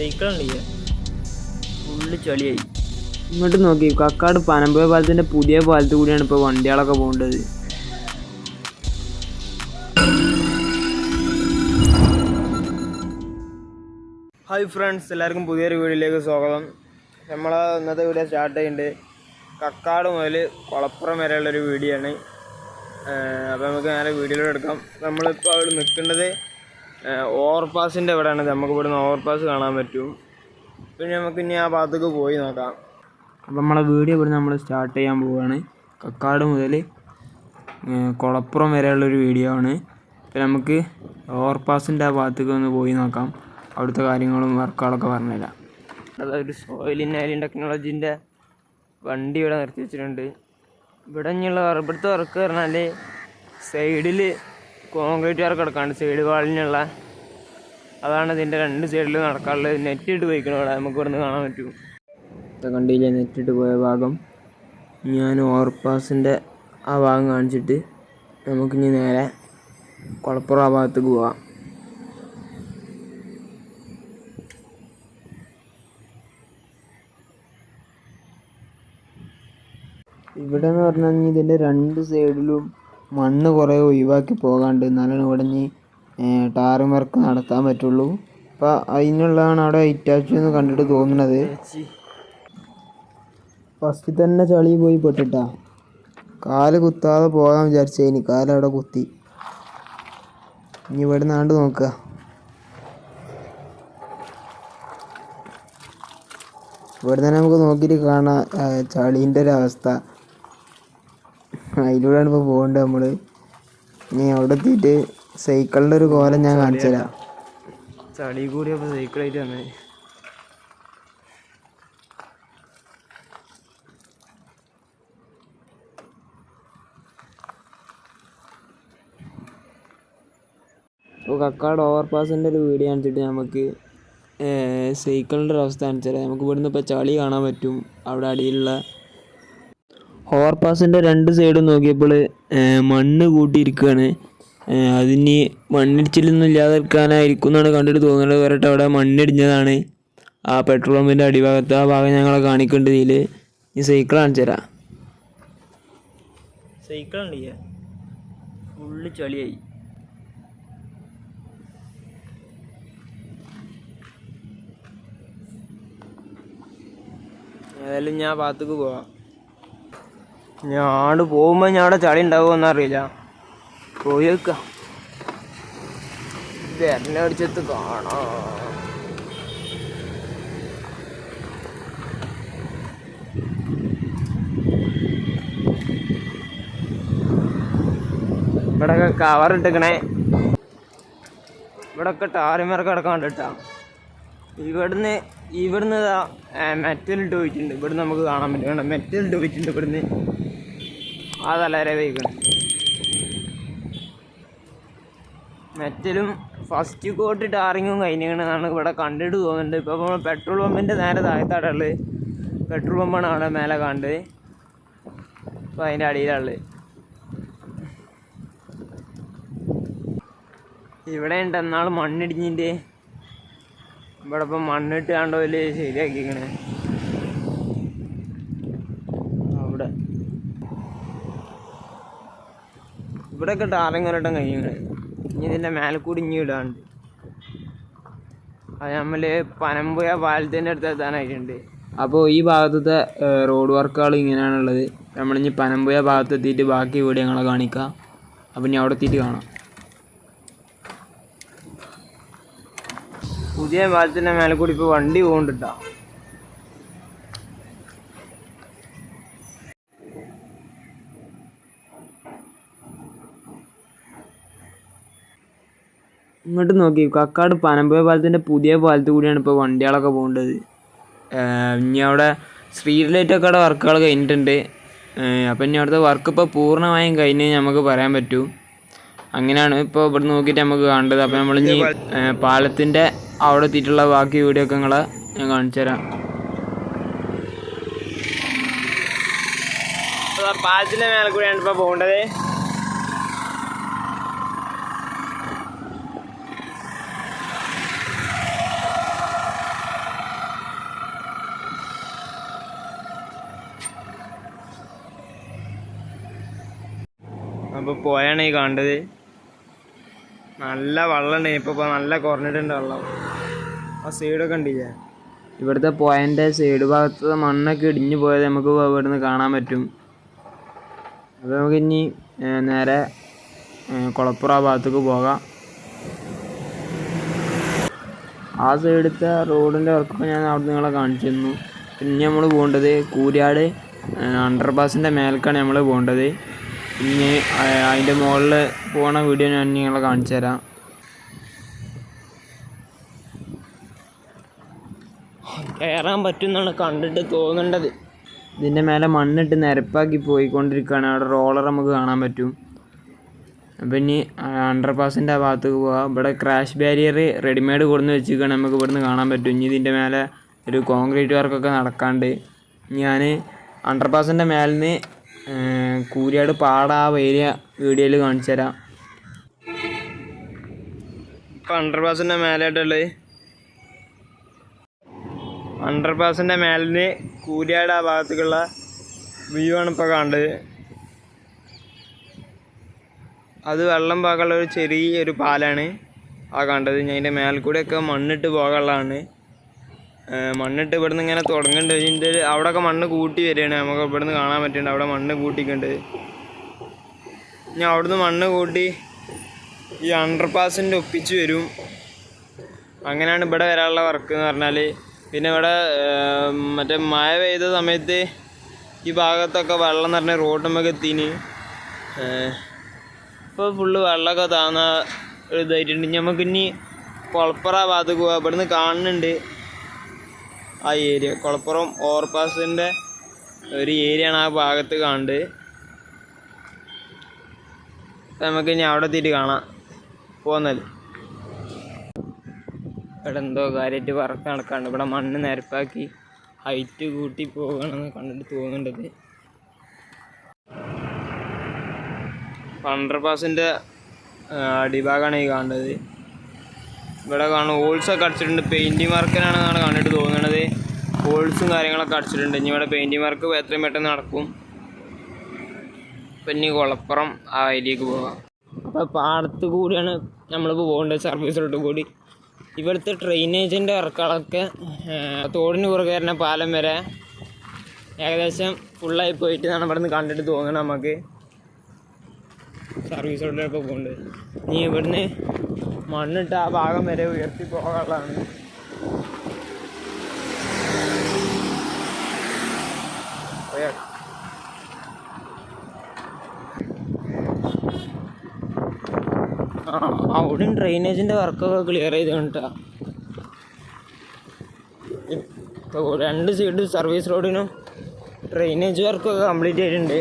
സൈക്കിളുണ്ടല്ലേ full ചളിയായി. ഇങ്ങോട്ട് നോക്കി കക്കാട് പനമ്പുഴ പാലത്തിന്റെ പുതിയ പാലത്ത് കൂടിയാണ് ഇപ്പോൾ വണ്ടികളൊക്കെ പോകേണ്ടത്. ഹായ് ഫ്രണ്ട്സ് എല്ലാവർക്കും പുതിയൊരു വീഡിയോയിലേക്ക് സ്വാഗതം. നമ്മൾ ഇന്നത്തെ വീഡിയോ സ്റ്റാർട്ട് ചെയ്യുന്നുണ്ട് കക്കാട് മുതൽ കുളപ്പുറം വരെയുള്ളൊരു വീഡിയോ ആണ് അപ്പോൾ നമുക്ക് നേരെ വീഡിയോയിലോട്ട് എടുക്കാം. നമ്മളിപ്പോൾ അവിടെ നിൽക്കേണ്ടത് ഓവർപാസിന്റെ ഇവിടെയാണ് നമുക്ക് ഇവിടുന്ന് ഓവർപാസ് കാണാൻ പറ്റും. പിന്നെ നമുക്ക് ഇനി ആ ഭാഗത്തേക്ക് പോയി നോക്കാം. അപ്പോൾ നമ്മളെ വീഡിയോ ഇവിടെ നമ്മൾ സ്റ്റാർട്ട് ചെയ്യാൻ പോവുകയാണ് കക്കാട് മുതൽ കുളപ്പുറം വരെയുള്ളൊരു വീഡിയോ ആണ്. അപ്പം നമുക്ക് ഓവർപാസിന്റെ ആ ഭാഗത്തേക്ക് ഒന്ന് പോയി നോക്കാം. അവിടുത്തെ കാര്യങ്ങളും വർക്കുകളൊക്കെ പറഞ്ഞുതരാം. അതൊരു സോയിൽ ഇൻ ടെക്നോളജീന്റെ വണ്ടി ഇവിടെ നിർത്തി വെച്ചിട്ടുണ്ട്. ഇവിടെ ഇനിയുള്ള ഇവിടുത്തെ വർക്ക് പറഞ്ഞാൽ സൈഡിൽ കോൺക്രീറ്റ് വർക്ക് കിടക്കാണ്ട് സൈഡ് വാളിനുള്ള അതാണ് ഇതിന്റെ രണ്ട് സൈഡിൽ നടക്കാനുള്ളത്. നെറ്റ് ഇട്ട് പോയിക്കണം ഇവിടെ. നമുക്ക് കാണാൻ പറ്റും. കണ്ടില്ലേ? നെറ്റിട്ട് പോയ ഭാഗം. ഞാൻ ഓവർപാസിന്റെ ആ ഭാഗം കാണിച്ചിട്ട് നമുക്കിനി നേരെ കുളപ്പുറ ഭാഗത്തേക്ക് പോവാം. ഇവിടെ എന്ന് പറഞ്ഞാൽ ഇതിന്റെ രണ്ട് സൈഡിലും മണ്ണ് കുറേ ഒഴിവാക്കി പോകാണ്ട് എന്നാലാണ് ഇവിടെ ഇനി ടാറിങ് വർക്ക് നടത്താൻ പറ്റുള്ളൂ. അപ്പോൾ അതിനുള്ളതാണ് അവിടെ ഇറ്റാച്ചു എന്ന് കണ്ടിട്ട് തോന്നുന്നത് ഫസ്റ്റ് തന്നെ ചളി പോയി പെട്ടിട്ടാ. കാൽ കുത്താതെ പോകാൻ വിചാരിച്ചേനി. കാലവിടെ കുത്തി. ഇനി ഇവിടെ നാണ്ട് നോക്കുക. ഇവിടെ തന്നെ നമുക്ക് നോക്കിയിട്ട് കാണാം ചളീന്റെ ഒരവസ്ഥ അതിലൂടെയാണ് ഇപ്പോൾ പോകേണ്ടത് നമ്മൾ ഇനി അവിടെ എത്തിയിട്ട് സൈക്കിളിന്റെ ഒരു കോലം ഞാൻ കാണിച്ചു തരാം ചളി കൂടിയപ്പോൾ സൈക്കിളായിട്ട് തന്നെ ഇപ്പോൾ കക്കാട് ഓവർപാസിന്റെ ഒരു വീഡിയോ കാണിച്ചിട്ട് നമുക്ക് സൈക്കിളിന്റെ ഒരു അവസ്ഥ കാണിച്ചാൽ നമുക്ക് ഇവിടുന്ന് ഇപ്പോൾ ചളി കാണാൻ പറ്റും. അവിടെ അടിയിലുള്ള ഓവർപാസിന്റെ രണ്ട് സൈഡും നോക്കിയപ്പോൾ മണ്ണ് കൂട്ടിയിരിക്കുകയാണ്. അതിന് മണ്ണിടിച്ചിലൊന്നും ഇല്ലാതിരിക്കാനായിരിക്കും എന്നാണ് കണ്ടിട്ട് തോന്നുന്നത്. വരട്ടെ അവിടെ മണ്ണിടിഞ്ഞതാണ്. ആ പെട്രോൾ പമ്പിന്റെ അടിഭാഗത്ത് ആ ഭാഗം ഞങ്ങളെ കാണിക്കേണ്ടത് ഇതിൽ ഈ സൈക്കിൾ കാണിച്ചു തരാം. സൈക്കിളാണ് ഫുള്ള് ചളിയായി. ഏതായാലും ഞാൻ ഭാഗത്തേക്ക് പോവാം. ഞാൻ പോകുമ്പോൾ ഞാടെ ചളി ഉണ്ടാവുമെന്ന് അറിയില്ല. പോയി വെക്കാം. വിരലടിച്ചത്ത് കാണാം. ഇവിടെ കവർ ഇട്ടിക്കണേ. ഇവിടെ ഒക്കെ കിടക്കാണ്ട് കേട്ടാ ഇവിടുന്ന് ഇവിടുന്ന് മെറ്റൽ ഇട്ട് പോയിട്ടുണ്ട്. ഇവിടുന്ന് നമുക്ക് കാണാൻ പറ്റും. മെറ്റൽ ഇട്ട് പോയിട്ടുണ്ട് ഇവിടുന്ന്. ആ തലവരെ മെറ്റലും ഫസ്റ്റ് കോട്ട് ടാറിങ്ങും കഴിഞ്ഞാണ് ഇവിടെ കണ്ടിട്ട് തോന്നുന്നുണ്ട്. ഇപ്പോൾ നമ്മൾ പെട്രോൾ പമ്പിന്റെ നേരെ താഴത്താടുള്ളത് പെട്രോൾ പമ്പാണ് അവിടെ മേലെ കണ്ടത് അപ്പോൾ അതിന്റെ അടിയിലുള്ളത്. ഇവിടെ ഉണ്ട് എന്നാൾ മണ്ണിടിഞ്ഞിന്റെ ഇവിടെ ഇപ്പം മണ്ണിട്ട് കണ്ടോ ശരിയാക്കിക്കണേ ഇവിടെയൊക്കെ ടാറിങ്ങൊരട്ടം കഴിയുന്നത് ഇനി ഇതിന്റെ മേലെ കൂടി ഇനി ഇടാണ്ട് അത് നമ്മൾ പനമ്പുഴ പാലത്തിന്റെ അടുത്ത് എത്താനായിട്ടുണ്ട്. അപ്പോൾ ഈ ഭാഗത്തത്തെ റോഡ് വർക്കുകൾ ഇങ്ങനെയാണുള്ളത്. നമ്മളിനി പനമ്പുഴ ഭാഗത്ത് എത്തിയിട്ട് ബാക്കി വീഡിയോ ഞങ്ങളെ കാണിക്കാം. അപ്പം ഇനി അവിടെ എത്തിയിട്ട് കാണാം. പുതിയ പാലത്തിന്റെ മേലെ കൂടി ഇപ്പോൾ വണ്ടി പോകുന്നുണ്ടാ ഇങ്ങോട്ട് നോക്കി. കക്കാട് പനമ്പുഴ പാലത്തിന്റെ പുതിയ പാലത്ത് കൂടിയാണ് ഇപ്പോൾ വണ്ടികളൊക്കെ പോകേണ്ടത്. ഇനി അവിടെ സ്ട്രീറ്റ് ലൈറ്റൊക്കെ അവിടെ വർക്കുകൾ കഴിഞ്ഞിട്ടുണ്ട്. അപ്പം ഇനി അവിടുത്തെ വർക്ക് ഇപ്പോൾ പൂർണമായും കഴിഞ്ഞ് നമുക്ക് പറയാൻ പറ്റൂ. അങ്ങനെയാണ് ഇപ്പോൾ ഇവിടെ നോക്കിയിട്ട് നമുക്ക് കാണേണ്ടത്. അപ്പോൾ നമ്മൾ ഇനി പാലത്തിന്റെ അവിടെ എത്തിയിട്ടുള്ള ബാക്കി വീഡിയോ ഒക്കെ നിങ്ങളെ ഞാൻ കാണിച്ചു തരാം. പാലത്തിന്റെ മേലെ കൂടിയാണ് ഇപ്പോൾ പോകേണ്ടത്. അപ്പോൾ പോയാണ് ഈ കണ്ടത്. നല്ല വെള്ളം ഇപ്പോൾ നല്ല കുറഞ്ഞിട്ടുണ്ട് വെള്ളം. ആ സൈഡൊക്കെ ഉണ്ടില്ലേ ഇവിടുത്തെ പോയിന്റെ സൈഡ് ഭാഗത്ത് മണ്ണൊക്കെ ഇടിഞ്ഞു പോയത് നമുക്ക് ഇവിടുന്ന് കാണാൻ പറ്റും. അപ്പോൾ നമുക്ക് ഇനി നേരെ കുളപ്പുറ ഭാഗത്തേക്ക് പോകാം. ആ സൈഡത്തെ റോഡിന്റെ വർക്കൊക്കെ ഞാൻ അവിടെ നിങ്ങളെ കാണിച്ചിരുന്നു. പിന്നെ നമ്മൾ പോകേണ്ടത് കൂരിയാട് അണ്ടർപാസിന്റെ മേൽക്കാണ് നമ്മൾ പോകേണ്ടത്. പിന്നെ അതിന്റെ മുകളിൽ പോണ വീഡിയോ ഞാൻ നിങ്ങളെ കാണിച്ചു തരാം. കയറാൻ പറ്റുമെന്നാണ് കണ്ടിട്ട് തോന്നേണ്ടത്. ഇതിന്റെ മേലെ മണ്ണിട്ട് നിരപ്പാക്കി പോയിക്കൊണ്ടിരിക്കുകയാണ്. അവിടെ റോളർ നമുക്ക് കാണാൻ പറ്റും. അപ്പം ഇനി അണ്ടർ പാസിന്റെ ആ ഭാഗത്തേക്ക് പോകാം ഇവിടെ ക്രാഷ് ബാരിയർ റെഡിമെയ്ഡ് കൊടുന്ന് വെച്ചിരിക്കുകയാണ്. നമുക്ക് ഇവിടുന്ന് കാണാൻ പറ്റും. ഇനി ഇതിന്റെ മേലെ ഒരു കോൺക്രീറ്റ് വർക്കൊക്കെ നടക്കാണ്ട്. ഞാൻ അണ്ടർ പാസിന്റെ മേലിൽ നിന്ന് കൂരിയാട് പാട ആ ഏരിയ വീഡിയോയിൽ കാണിച്ചു തരാം. ഇപ്പം അണ്ടർപാസിന്റെ മേലായിട്ടുള്ളത്. അണ്ടർപാസിന്റെ മേലിന് കൂരിയാട് ആ ഭാഗത്തേക്കുള്ള വ്യൂ ആണ് ഇപ്പോൾ കണ്ടത്. അത് വെള്ളം പോകാനുള്ള ഒരു ചെറിയൊരു പാലാണ് ആ കണ്ടത്. ഞാൻ അതിന്റെ മേൽക്കൂടെയൊക്കെ മണ്ണിട്ട് പോകാനുള്ളതാണ്. മണ്ണിട്ട് ഇവിടുന്ന് ഇങ്ങനെ തുടങ്ങുന്നുണ്ട് ഇതിന്റെ അവിടെ അവിടെയൊക്കെ മണ്ണ് കൂട്ടി വരികയാണ്. നമുക്ക് ഇവിടുന്ന് കാണാൻ പറ്റുന്നുണ്ട് അവിടെ മണ്ണ് കൂട്ടിക്കുന്നുണ്ട് ഇനി അവിടുന്ന് മണ്ണ് കൂട്ടി ഈ അണ്ടർപാസിന്റെ ഒപ്പിച്ച് വരും. അങ്ങനെയാണ് ഇവിടെ വരാനുള്ള വർക്ക് എന്ന് പറഞ്ഞാൽ പിന്നെ ഇവിടെ മറ്റേ മഴ പെയ്ത സമയത്ത് ഈ ഭാഗത്തൊക്കെ വെള്ളം നിറഞ്ഞ റോഡുമൊക്കെ എത്തിന്. ഇപ്പോൾ ഫുള്ള് വെള്ളമൊക്കെ താന്ന ഒരു ഇതായിട്ടുണ്ട്. നമുക്ക് ഇനി കുളപ്പുറ ഭാഗത്തേക്ക് പോകാം ഇവിടുന്ന് കാണുന്നുണ്ട്. ആ ഏരിയ കുളപ്പുറം ഓവർപാസിന്റെ ഒരു ഏരിയ ആണ് ആ ഭാഗത്ത് കാണുന്നത് നമുക്ക് ഇനി അവിടെ എത്തിയിട്ട് കാണാം. പോന്നത്. ഇവിടെ എന്തോ കാര്യമായിട്ട് വർക്ക് നടക്കാണ്ട്. ഇവിടെ മണ്ണ് നിരപ്പാക്കി ഹൈറ്റ് കൂട്ടി പോകണമെന്ന് കണ്ടിട്ട് തോന്നുന്നുണ്ടത് അണ്ടർപാസിന്റെ അടിഭാഗമാണ് ഈ കാണുന്നത്. ഇവിടെ കാണും ഹോൾസൊക്കെ അടിച്ചിട്ടുണ്ട്. പെയിന്റിങ് വർക്കിനാണെന്നാണ് കണ്ടിട്ട് തോന്നുന്നത്. ഹോൾസും കാര്യങ്ങളൊക്കെ അടിച്ചിട്ടുണ്ട്. ഇനി ഇവിടെ പെയിന്റിങ് വർക്ക് എത്രയും പെട്ടെന്ന് നടക്കും. പിന്നെ ഇനി കുളപ്പുറം ആ ഏരിയക്ക് പോകാം അപ്പോൾ പാടത്ത് കൂടിയാണ് നമ്മളിപ്പോൾ പോകേണ്ടത് സർവീസിലോട്ട് കൂടി. ഇവിടുത്തെ ഡ്രെയിനേജിന്റെ വർക്കുകളൊക്കെ തോടിന് കുറുകെ വരുന്ന പാലം വരെ ഏകദേശം ഫുള്ളായി പോയിട്ട് നമ്മൾ ഇവിടെ നിന്ന് കണ്ടിട്ട് തോന്നണം നമുക്ക്. സർവീസ് റോഡിലൊക്കെ പോകുന്നുണ്ട് ഇനി ഇവിടുന്ന് മണ്ണിട്ട് ആ ഭാഗം വരെ ഉയർത്തി പോകാനുള്ളതാണ് അവിടെ ഡ്രെയിനേജിന്റെ വർക്കൊക്കെ ക്ലിയർ ചെയ്ത് കണ്ടാ ഇപ്പോൾ രണ്ട് സൈഡ് സർവീസ് റോഡിനും ഡ്രെയിനേജ് വർക്കൊക്കെ കംപ്ലീറ്റ് ചെയ്തിട്ടുണ്ട്.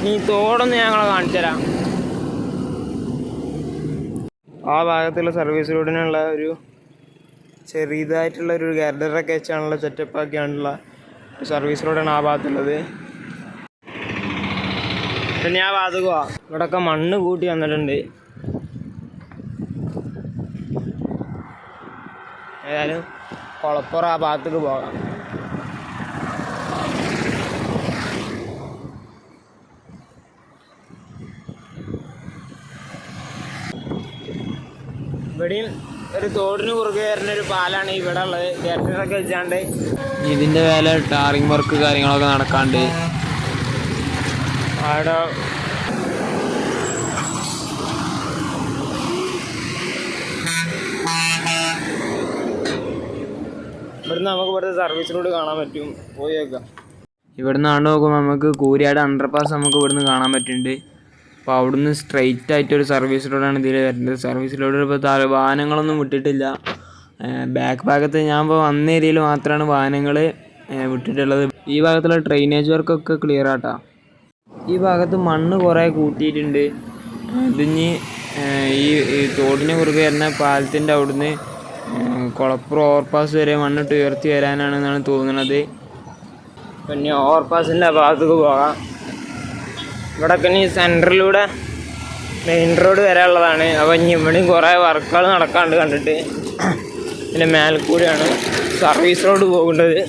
ഇനി തോടൊന്ന് ഞങ്ങളെ കാണിച്ചു തരാം ആ ഭാഗത്തുള്ള സർവീസ് റോഡിനുള്ള ഒരു ചെറിയതായിട്ടുള്ള ഒരു ഗാർഡറൊക്കെ വെച്ചാണുള്ള സെറ്റപ്പ് ആക്കിയാണുള്ള സർവീസ് റോഡാണ് ആ ഭാഗത്തുള്ളത്. പിന്നെ ആ ഭാഗത്തുവാ ഇവിടെയൊക്കെ മണ്ണ് കൂട്ടി വന്നിട്ടുണ്ട്. ഏതായാലും കുളപ്പുറ ആ ഭാഗത്തേക്ക് പോകാം. ഇവിടെയും ഒരു തോടിന് കുറുകെ വരുന്ന ഒരു പാലാണ് ഇവിടെ ഉള്ളത്. ഗട്ടറൊക്കെ വെച്ചാണ്ട്. ഇതിന്റെ വേല ടാറിങ് വർക്ക് കാര്യങ്ങളൊക്കെ നടക്കാണ്ട്. അവിടെ ഇവിടുന്ന് നമുക്ക് ഇവിടുത്തെ സർവീസ് റോഡ് കാണാൻ പറ്റും. പോയി നോക്കാം. ഇവിടുന്ന് ആണ്ട് നോക്കുമ്പോൾ നമുക്ക് കൂരിയാട് അണ്ടർപാസ് നമുക്ക് ഇവിടുന്ന് കാണാൻ പറ്റുന്നുണ്ട് അപ്പോൾ അവിടുന്ന് സ്ട്രെയിറ്റ് ആയിട്ട് ഒരു സർവീസ് റോഡാണ് ഇതിൽ വരുന്നത്. സർവീസ് റോഡിൽ ഇപ്പോൾ താഴെ വാഹനങ്ങളൊന്നും വിട്ടിട്ടില്ല. ബാക്ക് ഭാഗത്ത് ഞാൻ ഇപ്പോൾ വന്ന ഏരിയയിൽ മാത്രമാണ് വാഹനങ്ങൾ വിട്ടിട്ടുള്ളത്. ഈ ഭാഗത്തുള്ള ഡ്രെയിനേജ് വർക്കൊക്കെ ക്ലിയർ ആട്ടാ. ഈ ഭാഗത്ത് മണ്ണ് കുറേ കൂട്ടിയിട്ടുണ്ട്. ഇതിഞ്ഞ് ഈ തോടിന് കുറുകെ വരുന്ന പാലത്തിന്റെ അവിടുന്ന് കുളപ്പുറം ഓവർപാസ് വരെ മണ്ണിട്ട് ഉയർത്തി വരാനാണെന്നാണ് തോന്നുന്നത്. പിന്നെ ഓവർപാസിന്റെ ഭാഗത്തേക്ക് പോകാം. ഇവിടെയൊക്കെ ഈ സെന്ററിലൂടെ മെയിൻ റോഡ് വരാനുള്ളതാണ് അപ്പോൾ ഇനി ഇവിടെയും കുറേ വർക്കുകൾ നടക്കാണ്ട് കണ്ടിട്ട് പിന്നെ മേൽക്കൂടെയാണ് സർവീസ് റോഡ് പോകേണ്ടത്.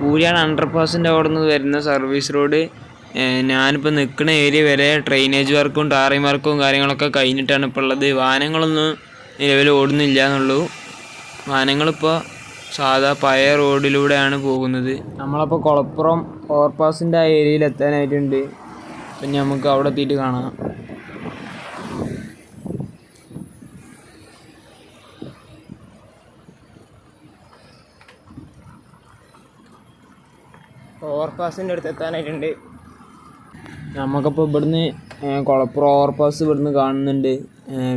കൂരിയാണ് അണ്ടർ പാസിന്റെ അവിടെ നിന്ന് വരുന്ന സർവീസ് റോഡ് ഞാനിപ്പോൾ നിൽക്കുന്ന ഏരിയ വരെ ഡ്രെയിനേജ് വർക്കും ടാറിങ് വർക്കും കാര്യങ്ങളൊക്കെ കഴിഞ്ഞിട്ടാണ് ഇപ്പോൾ ഉള്ളത്. വാഹനങ്ങളൊന്നും നിലവിൽ ഓടുന്നില്ല എന്നുള്ളൂ. വാഹനങ്ങളിപ്പോൾ സാധാ പഴയ റോഡിലൂടെയാണ് പോകുന്നത്. നമ്മളപ്പോൾ കുളപ്പുറം ഓവർപാസിന്റെ ആ ഏരിയയിൽ എത്താനായിട്ടുണ്ട്. അപ്പം നമുക്ക് അവിടെ എത്തിയിട്ട് കാണാം. ഓവർപാസിന്റെ അടുത്ത് എത്താനായിട്ടുണ്ട്. നമുക്കപ്പോൾ ഇവിടുന്ന് കുളപ്പുറം ഓവർപാസ് ഇവിടുന്ന് കാണുന്നുണ്ട്.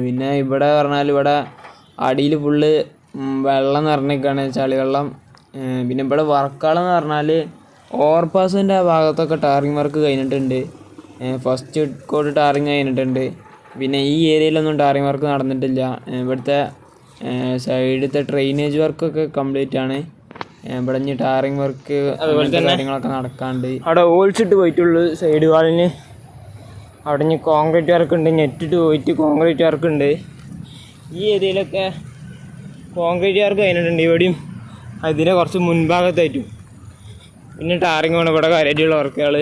പിന്നെ ഇവിടെ പറഞ്ഞാൽ ഇവിടെ അടിയിൽ ഫുള്ള് വെള്ളം നിറഞ്ഞിരിക്കുകയാണ് ചളി വെള്ളം. പിന്നെ ഇവിടെ വർക്കുകളെന്ന് പറഞ്ഞാൽ ഓവർപാസിന്റെ ആ ഭാഗത്തൊക്കെ ടാറിങ് വർക്ക് കഴിഞ്ഞിട്ടുണ്ട്. ഫസ്റ്റ് കോട്ട് ടാറിങ് കഴിഞ്ഞിട്ടുണ്ട്. പിന്നെ ഈ ഏരിയയിലൊന്നും ടാറിങ് വർക്ക് നടന്നിട്ടില്ല. ഇവിടുത്തെ സൈഡിലത്തെ ഡ്രെയിനേജ് വർക്കൊക്കെ കംപ്ലീറ്റ് ആണ്. ഇവിടെ ഇനി ടാറിങ് വർക്ക് കാര്യങ്ങളൊക്കെ നടക്കാണ്ട്. അവിടെ ഓൾച്ചിട്ട് പോയിട്ടുള്ളൂ സൈഡ് വാളിന് അവിടെ ഇനി കോൺക്രീറ്റ് വർക്ക് ഉണ്ട് നെറ്റിട്ട് പോയിട്ട് കോൺക്രീറ്റ് വർക്ക് ഉണ്ട്. ഈ ഏരിയയിലൊക്കെ കോൺക്രീറ്റ് വർക്ക് കഴിഞ്ഞിട്ടുണ്ട്. ഇവിടെയും അതിന്റെ കുറച്ച് മുൻഭാഗത്തായിട്ടും. പിന്നെ ടാറിങ് വേണം ഇവിടെ കാര്യമായിട്ടുള്ള വർക്കുകൾ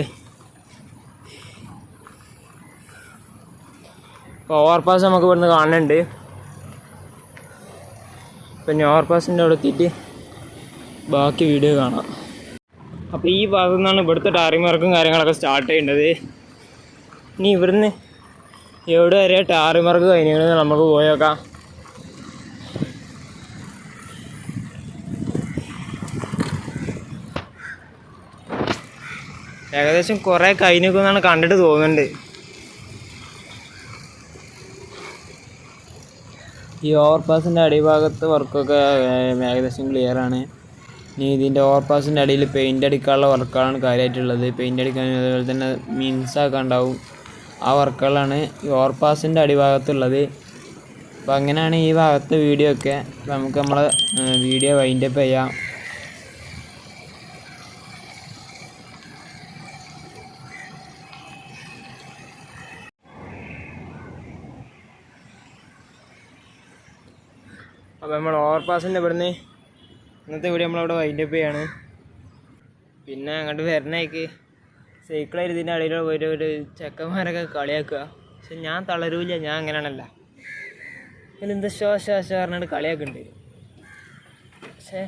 ഓവർപാസ് നമുക്ക് ഇവിടുന്ന് കാണുന്നുണ്ട് പിന്നെ ഓവർപാസിന്റെ അവിടെ എത്തിയിട്ട് ബാക്കി വീഡിയോ കാണാം. അപ്പോൾ ഈ ഭാഗത്തു നിന്നാണ് ഇവിടുത്തെ ടാറിങ് വർക്കും കാര്യങ്ങളൊക്കെ സ്റ്റാർട്ട് ചെയ്യേണ്ടത്. ഇനി ഇവിടുന്ന് എവിടെ വരെ ടാറിങ് വർക്ക് കഴിഞ്ഞാൽ നമുക്ക് പോയേക്കാം ഏകദേശം കുറേ കഴിഞ്ഞെന്നാണ് കണ്ടിട്ട് തോന്നുന്നുണ്ട്. ഈ ഓവർപാസിന്റെ അടിഭാഗത്ത് വർക്കൊക്കെ ഏകദേശം ക്ലിയർ ആണ്. ഇനി ഇതിന്റെ ഓവർപാസിന്റെ അടിയിൽ പെയിന്റ് അടിക്കാനുള്ള വർക്കുകളാണ് കാര്യമായിട്ടുള്ളത്. പെയിന്റ് അടിക്കാൻ അതുപോലെ തന്നെ മിൻസാക്കാൻ ഉണ്ടാവും ആ വർക്കുകളാണ് ഈ ഓവർപാസിന്റെ അടിഭാഗത്തുള്ളത്. അപ്പോൾ അങ്ങനെയാണ് ഈ ഭാഗത്തെ വീഡിയോ ഒക്കെ. നമുക്ക് നമ്മളെ വീഡിയോ വൈൻഡപ്പ് ചെയ്യാം. അപ്പോൾ നമ്മൾ ഓവർപാസിന്റെ ഇവിടുന്ന് ഇന്നത്തെ വീഡിയോ നമ്മളവിടെ വൈൻഡപ്പ് ചെയ്യാണ്. പിന്നെ അങ്ങോട്ട് വരണേക്ക് സൈക്കിൾ ഇതിന്റെ അടിയിൽ പോയിട്ട് ഒരു ചെക്കന്മാരൊക്കെ കളിയാക്കുക. പക്ഷെ ഞാൻ തളരൂല ഞാൻ അങ്ങനെയാണല്ല. ഇതിലെന്താ ഷോ ശ്വാസ ഷോ പറഞ്ഞിട്ട് കളിയാക്കുന്നുണ്ട് പക്ഷേ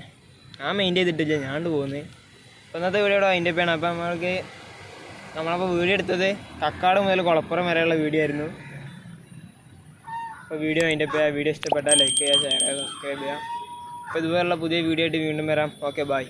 ഞാൻ മെയിൻ ചെയ്തിട്ടില്ല ഞാണ്ട് പോകുന്നത് അപ്പോൾ ഇന്നത്തെ വീഡിയോ ഇവിടെ വൈൻഡപ്പ് ചെയ്യണം. അപ്പോൾ നമ്മൾക്ക് നമ്മളപ്പോൾ വീഡിയോ എടുത്തത് കക്കാട് മുതൽ കുളപ്പുറം വരെയുള്ള വീഡിയോ ആയിരുന്നു. അപ്പോൾ വീഡിയോ അതിന്റെ വീഡിയോ ഇഷ്ടപ്പെട്ടാൽ ലൈക്ക് ചെയ്യുക ചെയ്യുക സബ്സ്ക്രൈബ് ചെയ്യുക. അപ്പോൾ ഇതുപോലുള്ള പുതിയ വീഡിയോ ആയിട്ട് വീണ്ടും വരാം. Okay bye